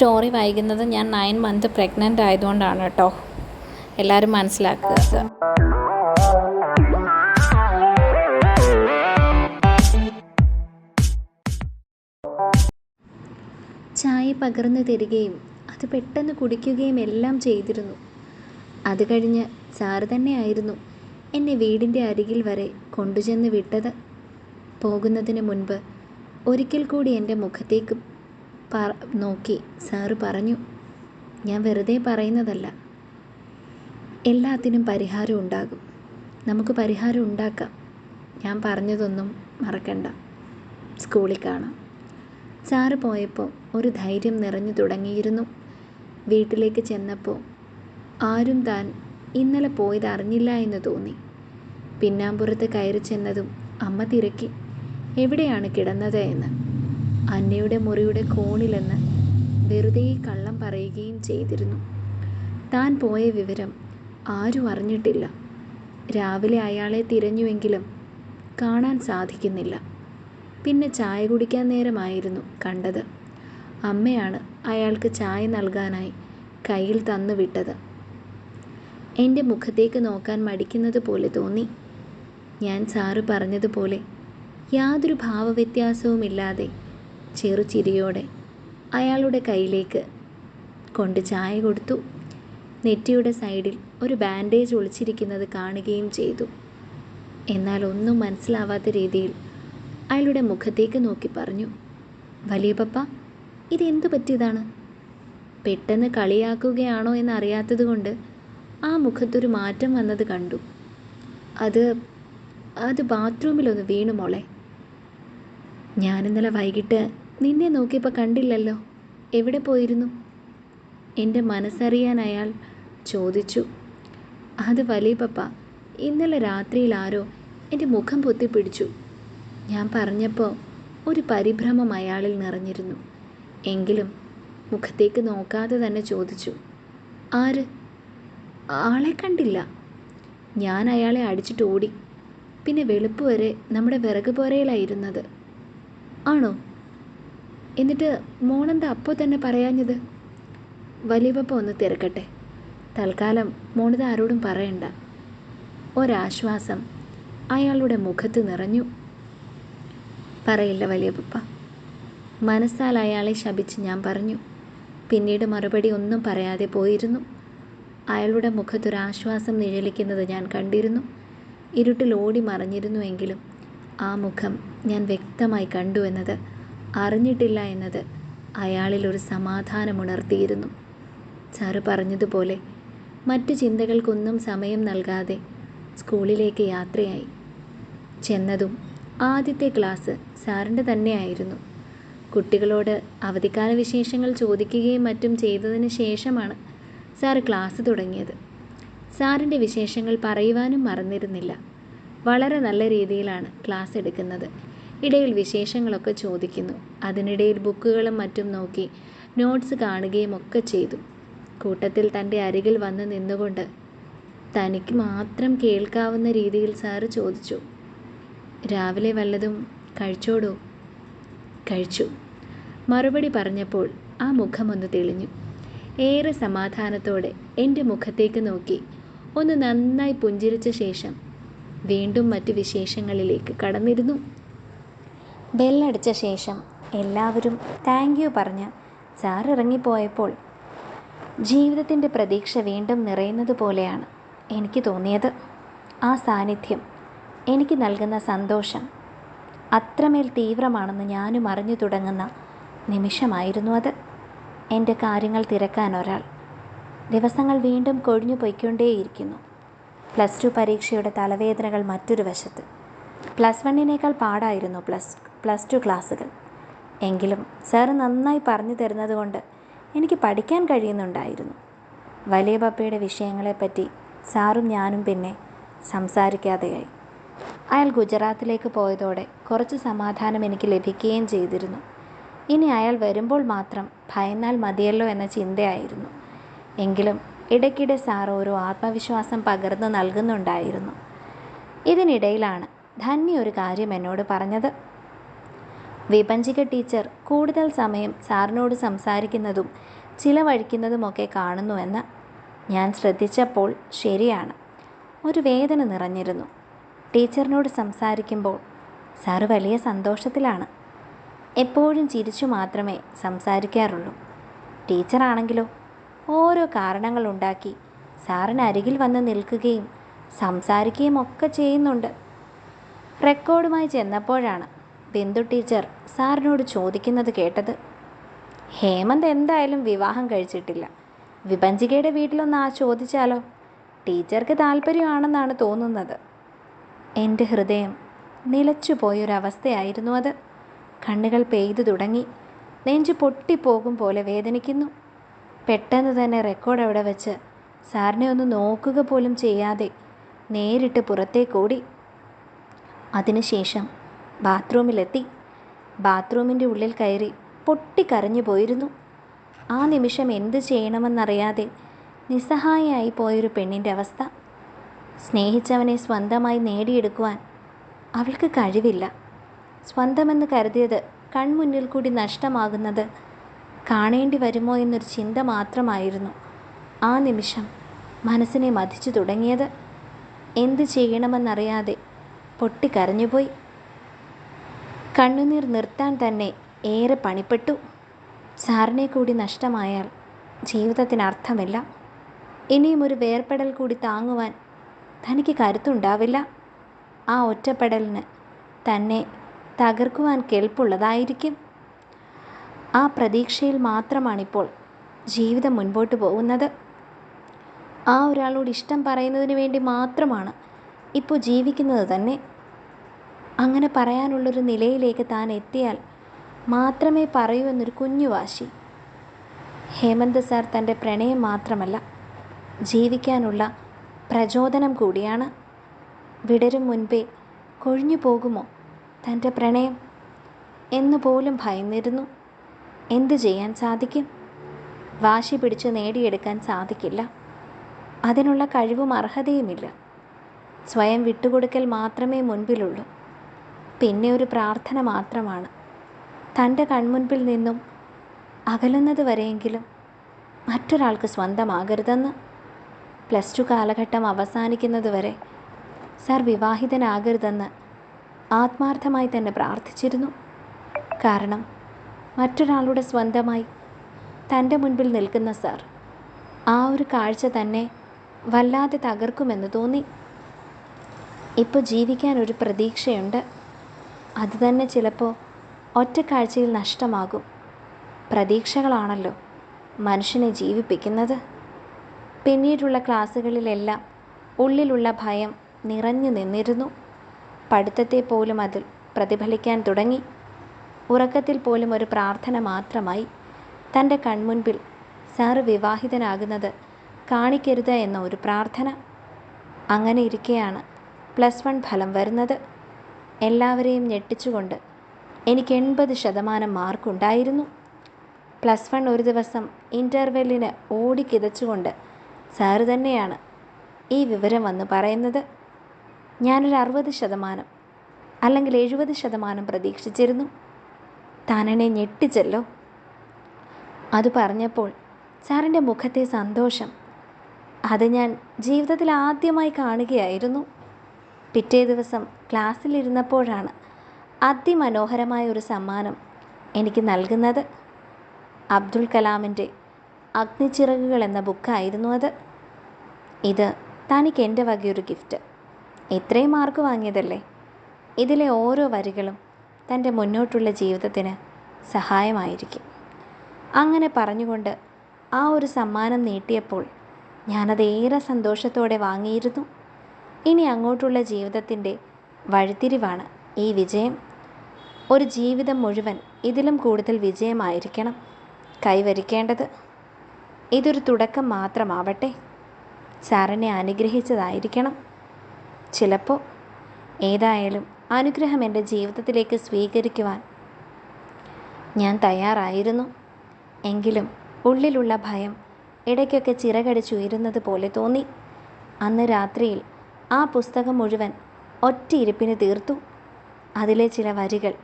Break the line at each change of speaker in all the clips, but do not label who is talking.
Story വായിക്കുന്നത് ഞാൻ nine month pregnant ആയതുകൊണ്ടാണ് കേട്ടോ എല്ലാവരും മനസ്സിലാക്കുക.
ചായ പകർന്നു തരികയും അത് പെട്ടെന്ന് കുടിക്കുകയും എല്ലാം ചെയ്തിരുന്നു. അത് കഴിഞ്ഞ് സാറ് തന്നെയായിരുന്നു എന്നെ വീടിന്റെ അരികിൽ വരെ കൊണ്ടുചെന്ന് വിട്ടത്. പോകുന്നതിന് മുൻപ് ഒരിക്കൽ കൂടി എന്റെ മുഖത്തേക്ക് പറ നോക്കി. സാറ് പറഞ്ഞു ഞാൻ വെറുതെ പറയുന്നതല്ല. എല്ലാത്തിനും പരിഹാരം ഉണ്ടാകും. നമുക്ക് പരിഹാരം ഉണ്ടാക്കാം. ഞാൻ പറഞ്ഞതൊന്നും മറക്കണ്ട. സ്കൂളിൽ കാണാം. സാറ് പോയപ്പോൾ ഒരു ധൈര്യം നിറഞ്ഞു തുടങ്ങിയിരുന്നു. വീട്ടിലേക്ക് ചെന്നപ്പോൾ ആരും താൻ ഇന്നലെ പോയത് അറിഞ്ഞില്ല എന്ന് തോന്നി. പിന്നാമ്പുറത്ത് കയറി ചെന്നതും അമ്മ തിരക്കി എവിടെയാണ് കിടന്നത്? എന്ന്. അന്നയുടെ മുറിയുടെ കോണിലെന്ന് വെറുതെ കള്ളം പറയുകയും ചെയ്തിരുന്നു. താൻ പോയ വിവരം ആരും അറിഞ്ഞിട്ടില്ല. രാവിലെ അയാളെ തിരഞ്ഞുവെങ്കിലും കാണാൻ സാധിക്കുന്നില്ല. പിന്നെ ചായ കുടിക്കാൻ നേരമായിരുന്നു കണ്ടത്. അമ്മയാണ് അയാൾക്ക് ചായ നൽകാനായി കയ്യിൽ തന്നു വിട്ടത്. എന്റെ മുഖത്തേക്ക് നോക്കാൻ മടിക്കുന്നത് പോലെ തോന്നി. ഞാൻ സാറ് പറഞ്ഞതുപോലെ യാതൊരു ഭാവവ്യത്യാസവുമില്ലാതെ ചെറുചിരിയോടെ അയാളുടെ കയ്യിലേക്ക് കൊണ്ട് ചായ കൊടുത്തു. നെറ്റിയുടെ സൈഡിൽ ഒരു ബാൻഡേജ് ഒളിച്ചിരിക്കുന്നത് കാണുകയും ചെയ്തു. എന്നാൽ ഒന്നും മനസ്സിലാവാത്ത രീതിയിൽ അയാളുടെ മുഖത്തേക്ക് നോക്കി പറഞ്ഞു വലിയ പപ്പ ഇതെന്തു പറ്റിയതാണ്? പെട്ടെന്ന് കളിയാക്കുകയാണോ എന്നറിയാത്തത് കൊണ്ട് ആ മുഖത്തൊരു മാറ്റം വന്നത് കണ്ടു. അത് അത് ബാത്റൂമിലൊന്ന് വീണു മോളെ. ഞാനിന്നലെ വൈകിട്ട് നിന്നെ നോക്കിയപ്പോൾ കണ്ടില്ലല്ലോ. എവിടെ പോയിരുന്നു? എന്റെ മനസ്സറിയാൻ അയാൾ ചോദിച്ചു. അത് വലിയ പപ്പ ഇന്നലെ രാത്രിയിൽ ആരോ എന്റെ മുഖം പൊത്തിപ്പിടിച്ചു ഞാൻ പറഞ്ഞപ്പോൾ ഒരു പരിഭ്രമം അയാളിൽ നിറഞ്ഞിരുന്നു. എങ്കിലും മുഖത്തേക്ക് നോക്കാതെ തന്നെ ചോദിച്ചു. ആര്? ആളെ കണ്ടില്ല. ഞാൻ അയാളെ അടിച്ചിട്ട് ഓടി. പിന്നെ വെളുപ്പ് വരെ നമ്മുടെ വിറക് പോരയിലായിരുന്നത് ആണോ? എന്നിട്ട് മോണെന്താ അപ്പോൾ തന്നെ പറയാഞ്ഞത്? വലിയ പപ്പ ഒന്ന് തിരക്കട്ടെ. തൽക്കാലം മോണിത് ആരോടും പറയണ്ട. ഒരാശ്വാസം അയാളുടെ മുഖത്ത് നിറഞ്ഞു. പറയില്ല വലിയ പപ്പ മനസ്സാൽ അയാളെ ശപിച്ച് ഞാൻ പറഞ്ഞു. പിന്നീട് മറുപടി ഒന്നും പറയാതെ പോയിരുന്നു. അയാളുടെ മുഖത്തൊരാശ്വാസം നിഴലിക്കുന്നത് ഞാൻ കണ്ടിരുന്നു. ഇരുട്ടിൽ ഓടി മറഞ്ഞിരുന്നുവെങ്കിലും ആ മുഖം ഞാൻ വ്യക്തമായി കണ്ടു എന്നത് അറിഞ്ഞിട്ടില്ല എന്നത് അയാളിൽ ഒരു സമാധാനമുണർത്തിയിരുന്നു. സാറ് പറഞ്ഞതുപോലെ മറ്റു ചിന്തകൾക്കൊന്നും സമയം നൽകാതെ സ്കൂളിലേക്ക് യാത്രയായി. ചെന്നതും ആദ്യത്തെ ക്ലാസ് സാറിന്റെ തന്നെയായിരുന്നു കുട്ടികളോട് അവധിക്കാല വിശേഷങ്ങൾ ചോദിക്കുകയും മറ്റും ചെയ്തതിന് ശേഷമാണ് സാറ് ക്ലാസ് തുടങ്ങിയത്. സാറിന്റെ വിശേഷങ്ങൾ പറയുവാനും മറന്നിരുന്നില്ല. വളരെ നല്ല രീതിയിലാണ് ക്ലാസ് എടുക്കുന്നത്. ഇടയിൽ വിശേഷങ്ങളൊക്കെ ചോദിക്കുന്നു. അതിനിടയിൽ ബുക്കുകളും മറ്റും നോക്കി നോട്ട്സ് കാണുകയും ഒക്കെ ചെയ്തു. കൂട്ടത്തിൽ തന്റെ അരികിൽ വന്ന് നിന്നുകൊണ്ട് തനിക്ക് മാത്രം കേൾക്കാവുന്ന രീതിയിൽ സാറ് ചോദിച്ചു. രാവിലെ വല്ലതും കഴിച്ചോടോ? കഴിച്ചു. മറുപടി പറഞ്ഞപ്പോൾ ആ മുഖമൊന്ന് തെളിഞ്ഞു. ഏറെ സമാധാനത്തോടെ എന്റെ മുഖത്തേക്ക് നോക്കി ഒന്ന് നന്നായി പുഞ്ചിരിച്ച ശേഷം വീണ്ടും മറ്റ് വിശേഷങ്ങളിലേക്ക് കടന്നിരുന്നു. ബെല്ലടിച്ച ശേഷം എല്ലാവരും താങ്ക് യു പറഞ്ഞ് സാർ ഇറങ്ങിപ്പോയപ്പോൾ ജീവിതത്തിന്റെ പ്രതീക്ഷ വീണ്ടും നിറയുന്നത് പോലെയാണ് എനിക്ക് തോന്നിയത്. ആ സാന്നിധ്യം എനിക്ക് നൽകുന്ന സന്തോഷം അത്രമേൽ തീവ്രമാണെന്ന് ഞാനും അറിഞ്ഞു തുടങ്ങുന്ന നിമിഷമായിരുന്നു അത്. എന്റെ കാര്യങ്ങൾ തിരക്കാൻ ഒരാൾ ദിവസങ്ങൾ വീണ്ടും കൊഴിഞ്ഞു പൊയ്ക്കൊണ്ടേയിരിക്കുന്നു. പ്ലസ് ടു പരീക്ഷയുടെ തലവേദനകൾ മറ്റൊരു വശത്ത്. പ്ലസ് വണ്ണിനേക്കാൾ പാടായിരുന്നു പ്ലസ് പ്ലസ് ടു ക്ലാസ്സുകൾ. എങ്കിലും സാർ നന്നായി പറഞ്ഞു തരുന്നത് കൊണ്ട് എനിക്ക് പഠിക്കാൻ കഴിയുന്നുണ്ടായിരുന്നു. വലിയ പപ്പയുടെ വിഷയങ്ങളെപ്പറ്റി സാറും ഞാനും പിന്നെ സംസാരിക്കാതെയായി അയാൾ ഗുജറാത്തിലേക്ക് പോയതോടെ കുറച്ച് സമാധാനം എനിക്ക് ലഭിക്കുകയും ചെയ്തിരുന്നു. ഇനി അയാൾ വരുമ്പോൾ മാത്രം ഭയന്നാൽ മതിയല്ലോ എന്ന ചിന്തയായിരുന്നു. എങ്കിലും ഇടയ്ക്കിടെ സാർ ഓരോ ആത്മവിശ്വാസം പകർന്നു നൽകുന്നുണ്ടായിരുന്നു. ഇതിനിടയിലാണ് ധന്യ ഒരു കാര്യം എന്നോട് പറഞ്ഞത്. വിഭജിക ടീച്ചർ കൂടുതൽ സമയം സാറിനോട് സംസാരിക്കുന്നതും ചിലവഴിക്കുന്നതുമൊക്കെ കാണുന്നുവെന്ന് ഞാൻ ശ്രദ്ധിച്ചപ്പോൾ ശരിയാണ്. ഒരു വേദന നിറഞ്ഞിരുന്നു. ടീച്ചറിനോട് സംസാരിക്കുമ്പോൾ സാറ് വലിയ സന്തോഷത്തിലാണ്. എപ്പോഴും ചിരിച്ചു മാത്രമേ സംസാരിക്കാറുള്ളൂ. ടീച്ചറാണെങ്കിലോ ഓരോ കാരണങ്ങളുണ്ടാക്കി സാറിന് അരികിൽ വന്ന് നിൽക്കുകയും സംസാരിക്കുകയും ഒക്കെ ചെയ്യുന്നുണ്ട്. റെക്കോർഡുമായി ചെന്നപ്പോഴാണ് ബിന്ദു ടീച്ചർ സാറിനോട് ചോദിക്കുന്നത് കേട്ടത്. ഹേമന്ത് എന്തായാലും വിവാഹം കഴിച്ചിട്ടില്ല. വിപഞ്ചികയുടെ വീട്ടിലൊന്ന് ആ ചോദിച്ചാലോ ടീച്ചർക്ക് താല്പര്യമാണെന്നാണ് തോന്നുന്നത്. എന്റെ ഹൃദയം നിലച്ചുപോയൊരവസ്ഥയായിരുന്നു അത്. കണ്ണുകൾ പെയ്തു തുടങ്ങി. നെഞ്ചു പൊട്ടിപ്പോകും പോലെ വേദനിക്കുന്നു. പെട്ടെന്ന് തന്നെ റെക്കോർഡ് അവിടെ വെച്ച് സാറിനെ ഒന്ന് നോക്കുക പോലും ചെയ്യാതെ നേരിട്ട് പുറത്തേക്കോടി. അതിനുശേഷം ബാത്റൂമിലെത്തി. ബാത്റൂമിന്റെ ഉള്ളിൽ കയറി പൊട്ടിക്കരഞ്ഞു പോയിരുന്നു. ആ നിമിഷം എന്ത് ചെയ്യണമെന്നറിയാതെ നിസ്സഹായയായി പോയൊരു പെണ്ണിന്റെ അവസ്ഥ. സ്നേഹിച്ചവനെ സ്വന്തമായി നേടിയെടുക്കുവാൻ അവൾക്ക് കഴിവില്ല. സ്വന്തമെന്ന് കരുതിയത് കൺമുന്നിൽ കൂടി നഷ്ടമാകുന്നത് കാണേണ്ടി വരുമോ എന്നൊരു ചിന്ത മാത്രമായിരുന്നു ആ നിമിഷം മനസ്സിനെ മതിച്ചു തുടങ്ങിയത്. എന്ത് ചെയ്യണമെന്നറിയാതെ പൊട്ടിക്കരഞ്ഞുപോയി കണ്ണുനീർ നിർത്താൻ തന്നെ ഏറെ പണിപ്പെട്ടു. സാറിനെ കൂടി നഷ്ടമായാൽ ജീവിതത്തിന് അർത്ഥമില്ല. ഇനിയും ഒരു വേർപെടൽ കൂടി താങ്ങുവാൻ തനിക്ക് കരുത്തുണ്ടാവില്ല. ആ ഒറ്റപ്പെടലിന് തന്നെ തകർക്കുവാൻ കെൽപ്പുള്ളതായിരിക്കും ആ പ്രതീക്ഷയിൽ മാത്രമാണിപ്പോൾ ജീവിതം മുൻപോട്ട് പോകുന്നത്. ആ ഒരാളോട് ഇഷ്ടം പറയുന്നതിന് വേണ്ടി മാത്രമാണ് ഇപ്പോൾ ജീവിക്കുന്നത് തന്നെ. അങ്ങനെ പറയാനുള്ളൊരു നിലയിലേക്ക് താൻ എത്തിയാൽ മാത്രമേ പറയൂ എന്നൊരു കുഞ്ഞു വാശി. ഹേമന്ത് സാർ തന്റെ പ്രണയം മാത്രമല്ല ജീവിക്കാനുള്ള പ്രചോദനം കൂടിയാണ്. വിടരും മുൻപേ കൊഴിഞ്ഞു പോകുമോ തന്റെ പ്രണയം? എന്ന് പോലും ഭയന്നിരുന്നു. എന്തു ചെയ്യാൻ സാധിക്കും? വാശി പിടിച്ച് നേടിയെടുക്കാൻ സാധിക്കില്ല. അതിനുള്ള കഴിവും അർഹതയുമില്ല. സ്വയം വിട്ടുകൊടുക്കൽ മാത്രമേ മുൻപിലുള്ളൂ. പിന്നെ ഒരു പ്രാർത്ഥന മാത്രമാണ്. തന്റെ കൺമുൻപിൽ നിന്നും അകലുന്നത് വരെയെങ്കിലും മറ്റൊരാൾക്ക് സ്വന്തമാകരുതെന്ന് പ്ലസ് ടു കാലഘട്ടം അവസാനിക്കുന്നത് വരെ സാർ വിവാഹിതനാകരുതെന്ന് ആത്മാർത്ഥമായി തന്നെ പ്രാർത്ഥിച്ചിരുന്നു. കാരണം മറ്റൊരാളുടെ സ്വന്തമായി തന്റെ മുൻപിൽ നിൽക്കുന്ന സാർ ആ ഒരു കാഴ്ച തന്നെ വല്ലാതെ തകർക്കുമെന്ന് തോന്നി. ഇപ്പോൾ ജീവിക്കാൻ ഒരു പ്രതീക്ഷയുണ്ട്. അത് തന്നെ ചിലപ്പോൾ ഒറ്റക്കാഴ്ചയിൽ നഷ്ടമാകും. പ്രതീക്ഷകളാണല്ലോ മനുഷ്യനെ ജീവിപ്പിക്കുന്നത്. പിന്നീടുള്ള ക്ലാസ്സുകളിലെല്ലാം ഉള്ളിലുള്ള ഭയം നിറഞ്ഞു നിന്നിരുന്നു. പഠിത്തത്തെ പോലും അതിൽ പ്രതിഫലിക്കാൻ തുടങ്ങി. ഉറക്കത്തിൽ പോലും ഒരു പ്രാർത്ഥന മാത്രമായി. തന്റെ കൺമുൻപിൽ സാറ് വിവാഹിതനാകുന്നത് കാണിക്കരുത് എന്ന ഒരു പ്രാർത്ഥന. അങ്ങനെ ഇരിക്കെയാണ് പ്ലസ് വൺ ഫലം വരുന്നത്. എല്ലാവരെയും ഞെട്ടിച്ചുകൊണ്ട് എനിക്ക് എൺപത് ശതമാനം മാർക്കുണ്ടായിരുന്നു പ്ലസ് വൺ ഒരു ദിവസം ഇന്റർവെല്ലിന് ഓടിക്കിതച്ചുകൊണ്ട് സാറ് തന്നെയാണ് ഈ വിവരം വന്ന് പറയുന്നത്. ഞാനൊരു അറുപത് ശതമാനം അല്ലെങ്കിൽ എഴുപത് ശതമാനം പ്രതീക്ഷിച്ചിരുന്നു. താനെന്നെ ഞെട്ടിച്ചല്ലോ. അത് പറഞ്ഞപ്പോൾ സാറിന്റെ മുഖത്തെ സന്തോഷം അത് ഞാൻ ജീവിതത്തിൽ ആദ്യമായി കാണുകയായിരുന്നു. പിറ്റേ ദിവസം ക്ലാസ്സിലിരുന്നപ്പോഴാണ് അതിമനോഹരമായ ഒരു സമ്മാനം എനിക്ക് നൽകുന്നത്. അബ്ദുൽ കലാമിന്റെ അഗ്നിച്ചിറകുകൾ എന്ന ബുക്കായിരുന്നു അത്. ഇത് തനിക്ക് എന്റെ വകയൊരു ഗിഫ്റ്റ്. ഇത്രയും മാർക്ക് വാങ്ങിയതല്ലേ? ഇതിലെ ഓരോ വരികളും തന്റെ മുന്നോട്ടുള്ള ജീവിതത്തിന് സഹായമായിരിക്കും. അങ്ങനെ പറഞ്ഞുകൊണ്ട് ആ ഒരു സമ്മാനം നീട്ടിയപ്പോൾ ഞാനത് ഏറെ സന്തോഷത്തോടെ വാങ്ങിയിരുന്നു. ഇനി അങ്ങോട്ടുള്ള ജീവിതത്തിന്റെ വഴിത്തിരിവാണ് ഈ വിജയം. ഒരു ജീവിതം മുഴുവൻ ഇതിലും കൂടുതൽ വിജയമായിരിക്കണം. കൈവരിക്കേണ്ടത് ഇതൊരു തുടക്കം മാത്രമാവട്ടെ. സാറിനെ അനുഗ്രഹിച്ചതായിരിക്കണം. ചിലപ്പോൾ ഏതായാലും അനുഗ്രഹം എന്റെ ജീവിതത്തിലേക്ക് സ്വീകരിക്കുവാൻ ഞാൻ തയ്യാറായിരുന്നു. എങ്കിലും ഉള്ളിലുള്ള ഭയം ഇടയ്ക്കൊക്കെ ചിറകടിച്ചുയരുന്നത് പോലെ തോന്നി. അന്ന് രാത്രിയിൽ ആ പുസ്തകം മുഴുവൻ ഒറ്റയിരുപ്പിന് തീർത്തു. അതിലെ ചില വരികൾ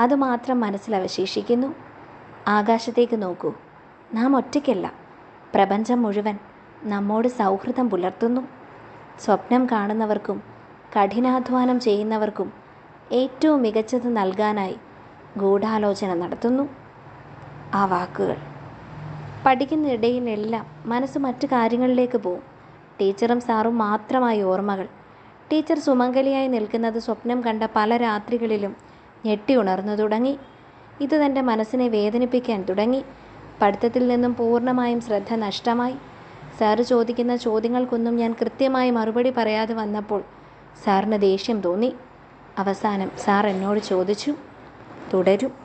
അതുമാത്രം മനസ്സിൽ അവശേഷിക്കുന്നു. ആകാശത്തേക്ക് നോക്കൂ. നാം ഒറ്റയ്ക്കല്ല. പ്രപഞ്ചം മുഴുവൻ നമ്മോട് സൗഹൃദം പുലർത്തുന്നു. സ്വപ്നം കാണുന്നവർക്കും കഠിനാധ്വാനം ചെയ്യുന്നവർക്കും ഏറ്റവും മികച്ചത് നൽകാനായി ഗൂഢാലോചന നടത്തുന്നു. ആ വാക്കുകൾ പഠിക്കുന്നിടയിലെല്ലാം മനസ്സ് മറ്റു കാര്യങ്ങളിലേക്ക് പോവും. ടീച്ചറും സാറും മാത്രമായി ഓർമ്മകൾ. ടീച്ചർ സുമംഗലിയായി നിൽക്കുന്നത് സ്വപ്നം കണ്ട പല രാത്രികളിലും ഞെട്ടി ഉണർന്നു തുടങ്ങി. ഇത് തന്റെ മനസ്സിനെ വേദനിപ്പിക്കാൻ തുടങ്ങി. പഠിത്തത്തിൽ നിന്നും പൂർണമായും ശ്രദ്ധ നഷ്ടമായി. സാറ് ചോദിക്കുന്ന ചോദ്യങ്ങൾക്കൊന്നും ഞാൻ കൃത്യമായി മറുപടി പറയാതെ വന്നപ്പോൾ സാറിന് ദേഷ്യം തോന്നി. അവസാനം സാർ എന്നോട് ചോദിച്ചു തുടരും.